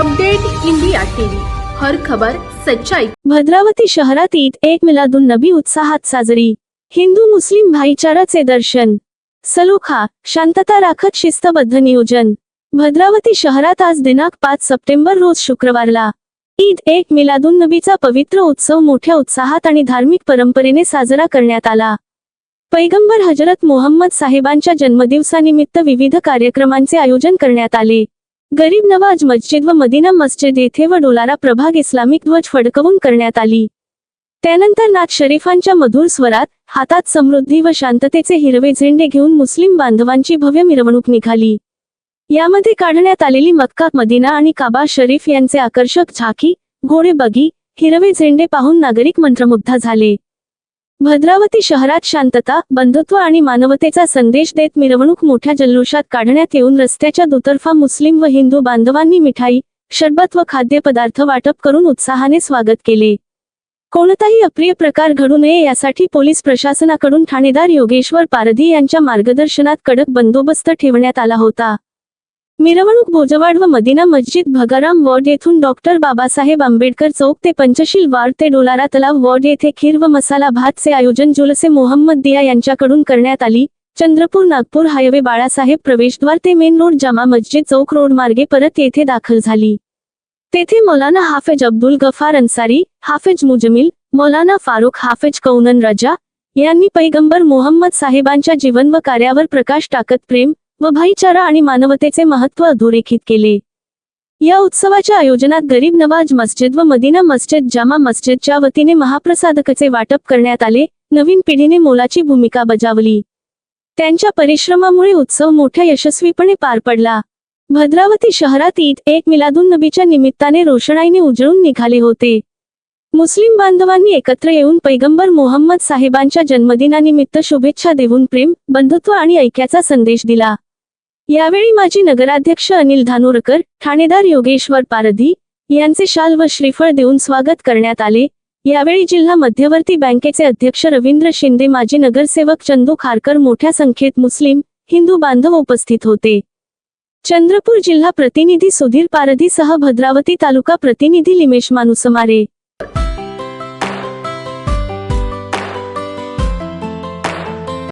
Update India TV. हर खबर सच्चाई. भद्रावती शहरात ईद एक मिलादून नबी उत्साहात साजरी. हिंदू मुस्लिम भाईचाराचे दर्शन. सलोखा शांतता राखत शिस्तबद्ध नियोजन. भद्रावती शहरात आज दिनांक पाच सप्टेंबर रोज शुक्रवारला. ईद एक मिलादून नबीचा पवित्र उत्सव मोठ्या उत्साहात आणि धार्मिक परंपरेने साजरा करण्यात आला. पैगंबर हजरत मोहम्मद साहेबांच्या जन्मदिवसानिमित्त विविध कार्यक्रमांचे आयोजन करण्यात आले. गरीब नवाज मस्जिद व मदिना मस्जिद येथे व डोलारा प्रभाग इस्लामिक ध्वज फडकवून करण्यात आली. त्यानंतर नाथ शरीफांच्या मधुर स्वरात हातात समृद्धी व शांततेचे हिरवे झेंडे घेऊन मुस्लिम बांधवांची भव्य मिरवणूक निघाली. यामध्ये काढण्यात आलेली मक्का मदिना आणि काबा शरीफ यांचे आकर्षक झाकी घोडे बगी हिरवे झेंडे पाहून नागरिक मंत्रमुग्ध झाले. भद्रावती शहरात शांतता बंधुत्व आणि मानवतेचा संदेश देत मिरवणूक मोठ्या जल्लोषात काढण्यात येऊन रस्त्याच्या दुतर्फा मुस्लिम व हिंदू बांधवांनी मिठाई शरबत व खाद्यपदार्थ वाटप करून उत्साहाने स्वागत केले. कोणताही अप्रिय प्रकार घडू नये यासाठी पोलीस प्रशासनाकडून ठाणेदार योगेश्वर पारधी यांच्या मार्गदर्शनात कडक बंदोबस्त ठेवण्यात आला होता. मिरवणूक भोजवाड व मदिना मस्जिद भगाराम वॉर्ड येथून डॉक्टर बाबासाहेब आंबेडकर चौक ते पंचशील वार्ड ते डोलारा तलाव वॉर्ड येथे खीर व मसाला भातचे आयोजन जुलसे मोहम्मद दिया यांच्याकडून करण्यात आली. चंद्रपूर नागपूर हायवे बाळासाहेब प्रवेशद्वार ते मेन रोड जामा मस्जिद चौक रोड मार्गे परत येथे दाखल झाली. तेथे Maulana halves Abdul Gaffar Ansari halves Muzammil Maulana Farooq halves Kaunain Raza यांनी पैगंबर मोहम्मद साहेबांच्या जीवन व कार्यावर प्रकाश टाकत प्रेम व भाईचारा आणि मानवतेचे महत्त्व अधोरेखित केले. या उत्सवाच्या आयोजनात गरीब नवाज मस्जिद व मदिना मस्जिद जामा मस्जिदच्या वतीने महाप्रसादकचे वाटप करण्यात आले. नवीन पिढीने मोलाची भूमिका बजावली. त्यांच्या परिश्रमामुळे उत्सव मोठ्या यशस्वीपणे पार पडला. भद्रावती शहरात ईद एक मिलादून नबीच्या निमित्ताने रोषणाईने उजळून निघाले होते. मुस्लिम बांधवांनी एकत्र येऊन पैगंबर मोहम्मद साहेबांच्या जन्मदिनानिमित्त शुभेच्छा देऊन प्रेम बंधुत्व आणि ऐक्याचा संदेश दिला. यावेळी माजी नगराध्यक्ष अनिल धानोरकर ठाणेदार योगेश्वर पारधी यांचे शाल व श्रीफळ देऊन स्वागत करण्यात आले. यावेळी जिल्हा मध्यवर्ती बँकेचे अध्यक्ष रवींद्र शिंदे माजी नगरसेवक चंदू खारकर मोठ्या संख्येत मुस्लिम हिंदू बांधव उपस्थित होते. चंद्रपूर जिल्हा प्रतिनिधी सुधीर पारधीसह भद्रावती तालुका प्रतिनिधी लिमेश मानुसमारे.